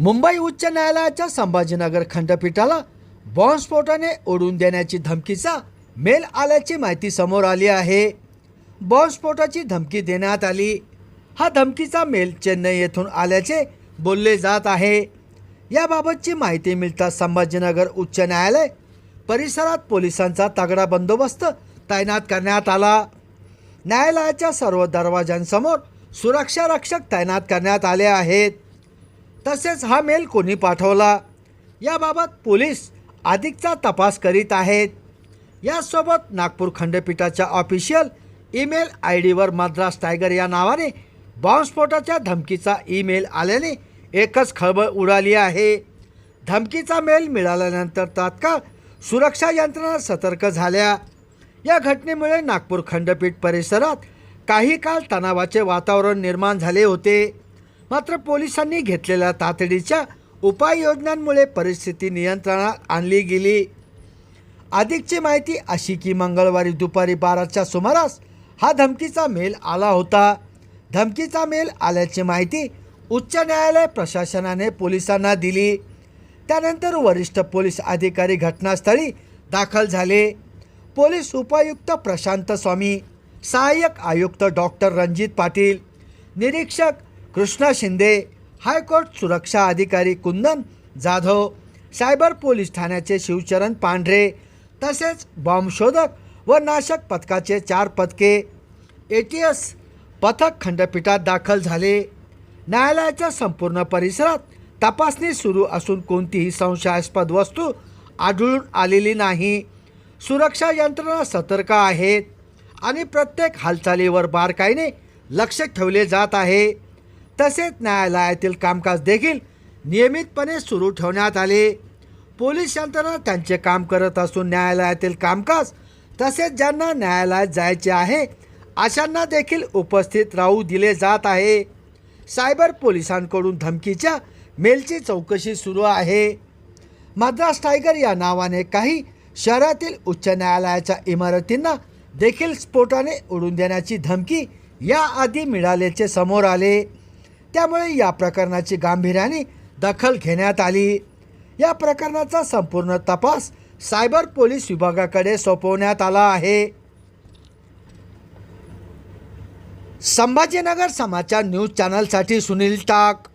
मुंबई उच्च न्यायालयाच्या संभाजीनगर खंडपीठाला बॉम्बस्फोटाने ओढून देण्याची धमकीचा मेल आल्याची माहिती समोर आली आहे. बॉम्बस्फोटाची धमकी देण्यात आली. हा धमकीचा मेल चेन्नई येथून आल्याचे बोलले जात आहे. याबाबतची माहिती मिळताच संभाजीनगर उच्च न्यायालय परिसरात पोलिसांचा तगडा बंदोबस्त तैनात करण्यात आला. न्यायालयाच्या सर्व दरवाजांसमोर सुरक्षा रक्षक तैनात करण्यात आले आहेत. तसेच हा मेल कोणी पाठवला? याबाबत पोलीस अधिकचा तपास करीत आहेत. यासोबत नागपूर खंडपीठाच्या ऑफिशियल ईमेल आय डीवर मद्रास टायगर या नावाने बॉम्बस्फोटाच्या धमकीचा ईमेल आल्याने एकच खळबळ उडाली आहे. धमकीचा मेल मिळाल्यानंतर तात्काळ सुरक्षा यंत्रणा सतर्क झाल्या. या घटनेमुळे नागपूर खंडपीठ परिसरात काही काळ तणावाचे वातावरण निर्माण झाले होते. मात्र पोलिसांनी घेतलेल्या तातडीच्या उपाययोजनांमुळे परिस्थिती नियंत्रणात आणली गेली. अधिकची माहिती अशी की मंगळवारी दुपारी बाराच्या सुमारास हा धमकीचा मेल आला होता. धमकीचा मेल आल्याची माहिती उच्च न्यायालय प्रशासनाने पोलिसांना दिली. त्यानंतर वरिष्ठ पोलीस अधिकारी घटनास्थळी दाखल झाले. पोलीस उपायुक्त प्रशांत स्वामी सहाय्यक आयुक्त डॉक्टर रणजित पाटील निरीक्षक कृष्णा शिंदे हायकोर्ट सुरक्षा अधिकारी कुंदन जाधव सायबर पोलीस ठाण्याचे शिवचरण पांढरे तसेच बॉम्बशोधक व नाशक पथकाचे चार पथके. ए टी एस पथक खंडपीठात दाखल झाले. न्यायालयाच्या संपूर्ण परिसरात तपासणी सुरू असून कोणतीही संशयास्पद वस्तू आढळून आलेली नाही. सुरक्षा यंत्रणा सतर्क आहेत आणि प्रत्येक हालचालीवर बारकाईने लक्ष ठेवले जात आहे. तसेच न्यायालयातील कामकाज देखील नियमितपणे सुरू ठेवण्यात आले. पोलीस यंत्रणा त्यांचे काम करत असून न्यायालयातील कामकाज तसेच ज्यांना न्यायालयात जायचे आहे अशांना देखील उपस्थित राहू दिले जात आहे. सायबर पोलिसांकडून धमकीच्या मेलची चौकशी सुरू आहे. मद्रास टायगर या नावाने काही शहरातील उच्च न्यायालयाच्या इमारतींना देखील स्फोटाने उडून देण्याची धमकी याआधी मिळाल्याचे समोर आले. त्यामुळे या प्रकरणाची गांभीर्याने दखल घेण्यात आली. या प्रकरणाचा संपूर्ण तपास सायबर पोलीस विभागाकडे सोपवण्यात आला आहे. संभाजीनगर समाचार न्यूज चॅनलसाठी सुनील टाक.